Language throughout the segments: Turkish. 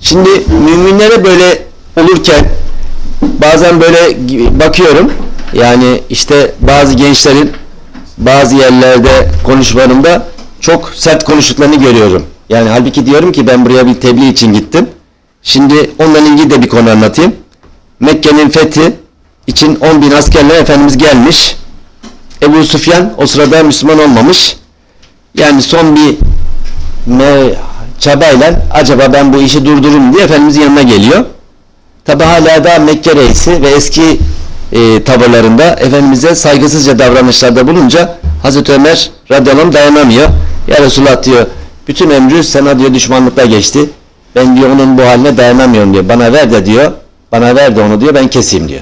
Şimdi müminlere böyle olurken bazen böyle bakıyorum yani işte bazı gençlerin bazı yerlerde konuşmalarında çok sert konuştuklarını görüyorum. Yani halbuki diyorum ki ben buraya bir tebliğ için gittim. Şimdi onunla ilgili de bir konu anlatayım. Mekke'nin fethi için 10 bin askerle Efendimiz gelmiş. Ebu Sufyan o sırada Müslüman olmamış. Yani son bir çabayla acaba ben bu işi durdururum diye Efendimizin yanına geliyor. Tabi hala da Mekke reisi ve eski e, tavırlarında Efendimiz'e saygısızca davranışlarda bulunca Hazreti Ömer radıyallahu dayanamıyor. Ya Resulullah diyor bütün ömrü sana diyor düşmanlıkla geçti. Ben diyor onun bu haline dayanamıyorum diyor. Bana ver de diyor. Bana ver de onu diyor ben keseyim diyor.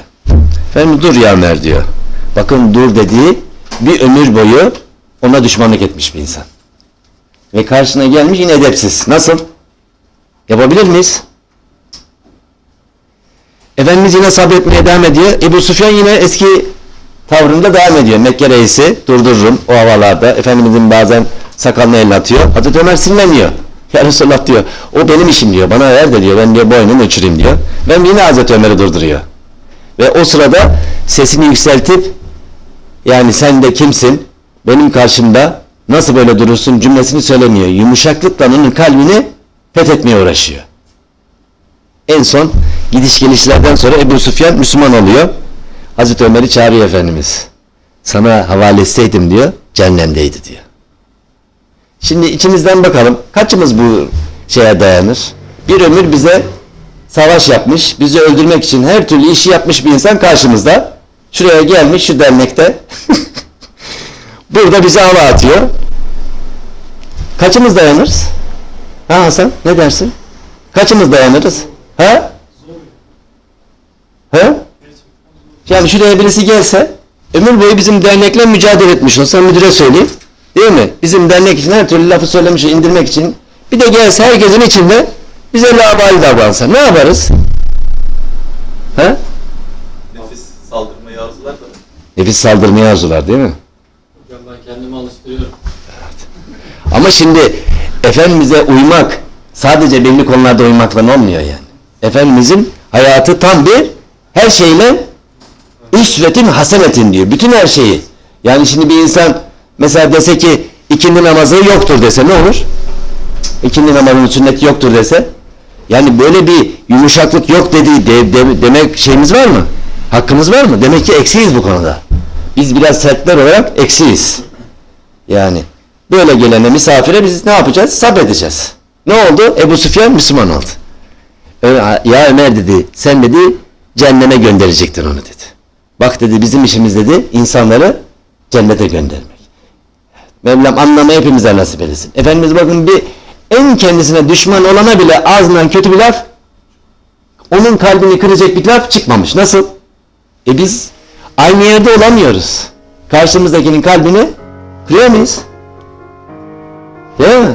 Efendim dur ya Ömer diyor. Bakın dur dediği bir ömür boyu ona düşmanlık etmiş bir insan. Ve karşına gelmiş yine edepsiz. Nasıl? Yapabilir miyiz? Efendimiz yine sabretmeye devam ediyor. Ebu Sufyan yine eski tavrında devam ediyor. Mekke reisi durdururum o havalarda. Efendimizin bazen sakalını elle atıyor. Hazreti Ömer sinirleniyor. Ya Resulallah diyor. O benim işim diyor. Bana ver de diyor. Ben diyor boynunu uçurayım diyor. Ben yine Hazreti Ömer'i durduruyor. Ve o sırada sesini yükseltip yani sen de kimsin? Benim karşımda nasıl böyle durursun cümlesini söylemiyor. Yumuşaklıkla onun kalbini fethetmeye uğraşıyor. En son gidiş gelişlerden sonra Ebu Süfyan Müslüman oluyor. Hazreti Ömer'i çağırıyor Efendimiz. Sana havale etseydim diyor, cehennemdeydi diyor. Şimdi içimizden bakalım, kaçımız bu şeye dayanır? Bir ömür bize savaş yapmış, bizi öldürmek için her türlü işi yapmış bir insan karşımızda. Şuraya gelmiş şu dernekte. Burada bize hava atıyor. Kaçımız dayanırız? Ha Hasan ne dersin? Kaçımız dayanırız? Ha? Ha? Yani şuraya birisi gelse ömür boyu bizim dernekle mücadele etmiş olsa müdüre söyleyeyim. Değil mi? Bizim dernek için her türlü lafı söylemiş indirmek için. Bir de gelse herkesin içinde bize labali davransa ne yaparız? Ha? Nefis saldırmayı arzular da. Nefis saldırmaya arzular değil mi? Kendimi alıştırıyorum. Ama şimdi Efendimiz'e uymak sadece belli konularda uymakla olmuyor yani. Efendimiz'in hayatı tam bir her şeyle üsvetin hasenetin diyor. Bütün her şeyi. Yani şimdi bir insan mesela dese ki ikindi namazı yoktur dese ne olur? İkindi namazının sünneti yoktur dese. Yani böyle bir yumuşaklık yok dediği de- de- demek şeyimiz var mı? Hakkımız var mı? Demek ki eksiyiz bu konuda. Biz biraz sertler olarak eksiyiz. Yani böyle gelene misafire biz ne yapacağız? Sabredeceğiz. Ne oldu? Ebu Süfyan Müslüman oldu. Ya Ömer dedi, sen dedi cehenneme gönderecektin onu dedi. Bak dedi bizim işimiz dedi insanları cennete göndermek. Mevlam anlamayı hepimize nasip etsin. Efendimiz bakın bir en kendisine düşman olana bile ağzından kötü bir laf onun kalbini kıracak bir laf çıkmamış. Nasıl? E biz aynı yerde olamıyoruz. Karşımızdakinin kalbini kırıyor muyuz? Değil mi?